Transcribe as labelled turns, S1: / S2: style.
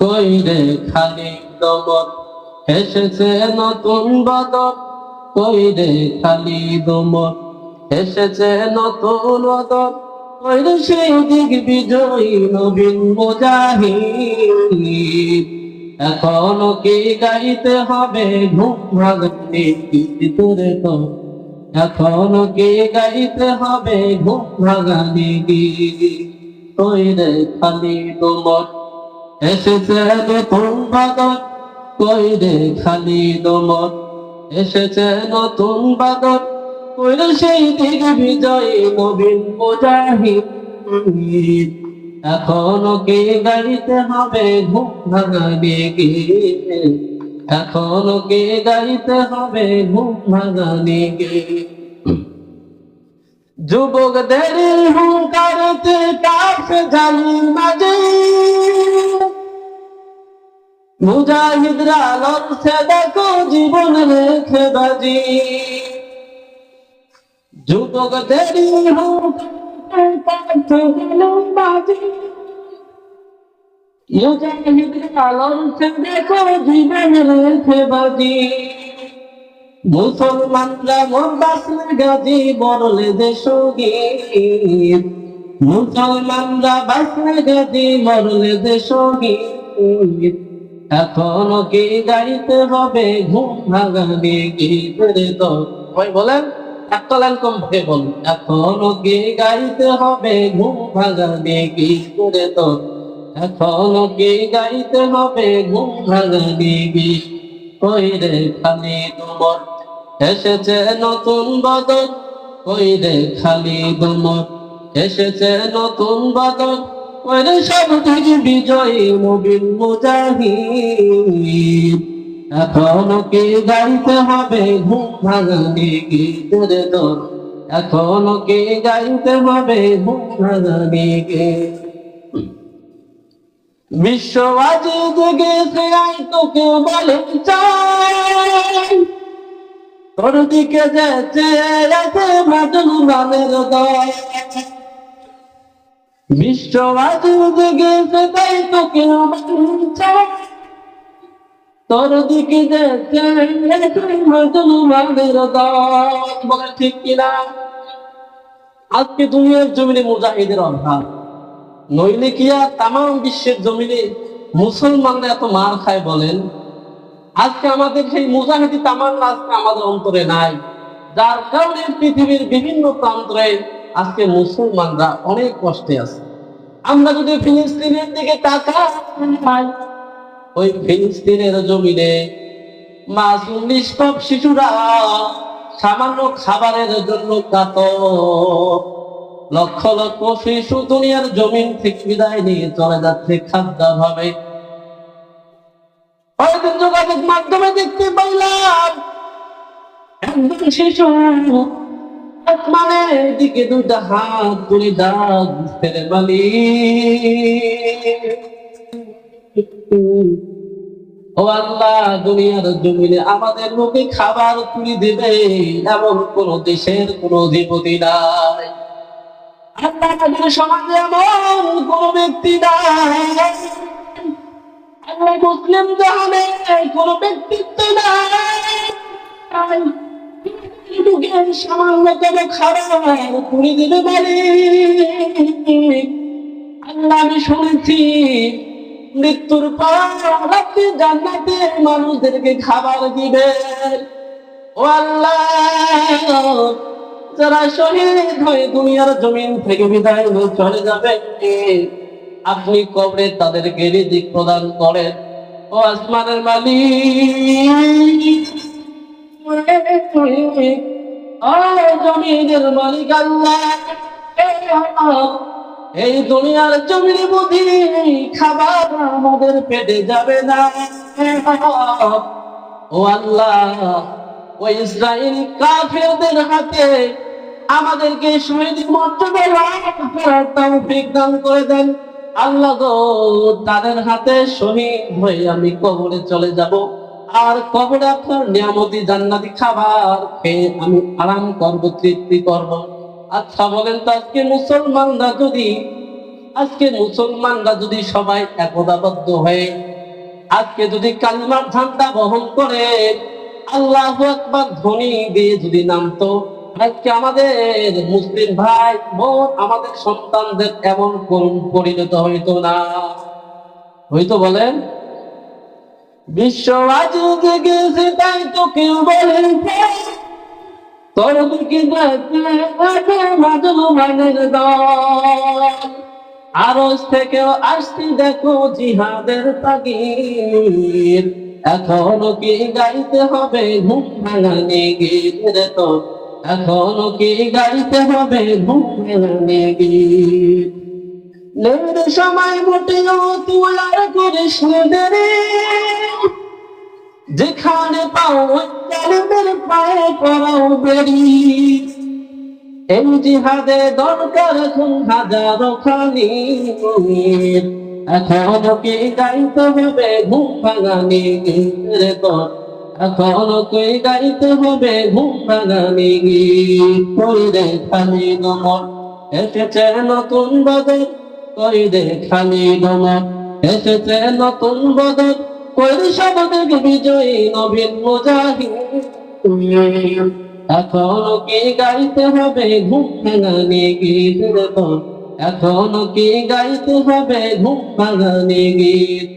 S1: কই রে খালি দমত এসেছে নতুন বদল কই রে খালি দমত এসেছে নতুন বদল কই রে সেই দিক বিজয়ী নবীন মুজাহিদ। এখনও কি গাইতে হবে ঘুম ভাগনি তোরে তো? এখনও কি গাইতে হবে ঘুম ভাগানি কই রে খালি দমত এসেছে নতুন কই রে খালি দমত এসেছে নতুন বাদর। কই রে সেই দিক বিজয়ী নবীন মুজাহিদ। এখনও কি গাইতে হবে ঘুম ভাগানি গীত এখনও কি গাইতে হবে ঘুম ভাগানি গীত যুবকদের হুঙ্কারতে কাফ জানি মাঝে। মুজাহিদরা লড়ছে, দেখো জীবন রেখে বাজি। রেখে বাজি। মুসলমানরা মোর বাসলে গাজী মুসলমানরা বাসলে গাজী বরলে দেশগীত এখনও কি গাইতে হবে? ঘুম ভাগানি গীতের তো? ওই বলেন একটা লাইন কম বলুন। এখনও কি গাইতে হবে? ঘুম ভাগানি গীতের তো? এখনও কি গাইতে হবে? ঘুম ভাগানি গীত কই রে খালি তোমার এসেছে নতুন বদল কই রে খালি তোমার এসেছে নতুন বদল কই সব থেকে বিজয়ী নবীন মুজাহিদ। এখনও কি গাইতে হবে ঘুম ভাঙানি গীতের দোল এখনও কি গাইতে হবে ঘুম ভাঙানি গীত? বিশ্ব আজি জেগেছে আই তোকে বলে চাই। তোর দিকে যেতে যেতে ভাজন মানের দল। বিশ্ব আজি জেগেছে তাই তোকে তোর দিকে বলে ঠিক কিনা? আজকে দুনিয়ার জমিনে মুজাহিদের অভাব। নইলে কি আর তাম বিশ্বের জমিনে মুসলমানরা এত মার খায় বলেন? আজকে আমাদের সেই মুজাহিদি তামান্না আজকে আমাদের অন্তরে নাই। যার কারণে পৃথিবীর বিভিন্ন প্রান্তরে আজকে মুসলমানরা অনেক কষ্টে আছে। আমরা যদি ফিলিস্তিনের দিকে তাকাই, ওই ফিলিস্তিনের জমিনে মাসুম নিষ্পাপ শিশুরা সামান্য খাবারের জন্য কাতর লক্ষ লক্ষ শিশু দুনিয়ার জমিন থেকে বিদায় নিয়ে চলে যাচ্ছে খাদ্য ভাবে হয়তো যোগাযোগ মাধ্যমে দেখতে পাইলাম, একজন শিশু মানে দিকে দুইটা হাত তুলে ডাক ছেলে বালি ও আল্লাহ, দুনিয়ার জমিনে আমাদের লোকে খাবার তুলে দেবে, এমন কোন দেশের কোন অধিপতি নাই। আল্লাহ সমাজে এমন কোন ব্যক্তি নাই। মুসলিম জাহানে কোন ব্যক্তিত্ব নাই। কোনো খাবার পুরি দিতে পারে। আল্লাহ আমি শুনেছি, মৃত্যুর জান্নাতে মানুষদেরকে খাবার দিবেন। ও আল্লাহ, যারা শহীদ হয়ে দুনিয়ার জমিন থেকে বিদায় হয়ে চলে যাবে আপনি কবরে তাদেরকে রিজিক প্রদান করেন। ও আসমানের মালিক জমিনের মালিক আল্লাহ এই দুনিয়ার বুঝি খাবার আমাদের পেটে যাবে না ও আল্লাহ ওই কাফেরদের হাতে আমাদেরকে শহীদ মর্যাদা তৌফিক দান করে দেন আল্লাহ গো, তাদের হাতে শহীদ হয়ে আমি কবরে চলে যাব। আর কবরে আপনার নিয়ামতি জান্নাতি খাবার খেয়ে আমি আরাম করব, তৃপ্তি করব? আচ্ছা বলেন তো, আজকে মুসলমানরা যদি, আজকে মুসলমানরা যদি সবাই একতাবদ্ধ হয়ে আজকে যদি কালিমার ঝান্ডা বহন করে, আল্লাহ একবার ধ্বনি দিয়ে যদি নামতো, আজকে আমাদের মুসলিম ভাই বোন, আমাদের সন্তানদের এমন করুণ পরিণত হইতো না? হইতো বলেন? বিশ্ব জেগেছে, তাই কেউ তোর আরস থেকেও আসছি দেখো জিহাদের তাগির এখনও কি গাইতে হবে ঘুম ভাঙানি গীত রে তো এখনও কি গাইতে হবে ঘুম ভাঙানি গীত লের সময় মোটেও তুই আর করিস না যেখানে পাও কালেমের পায়ে পড়াও বেরি। এই জিহাদে দরকার এখন হাজারো খানি। এখনও কি গাইতে হবে ঘুম ভাঙানি রে তোর? এখনও কি গাইতে হবে ঘুম ভাঙানি গীত কই রে খালি নমর, এসেছে নতুন বদল রে খালি নমর এসেছে নতুন বদল সবদের বিজয়ী নবীন মুজাহিদ? এখনও কি গাইতে হবে ঘুম ভাঙানি গীত এখনও কি গাইতে হবে ঘুম ভাঙানি গীত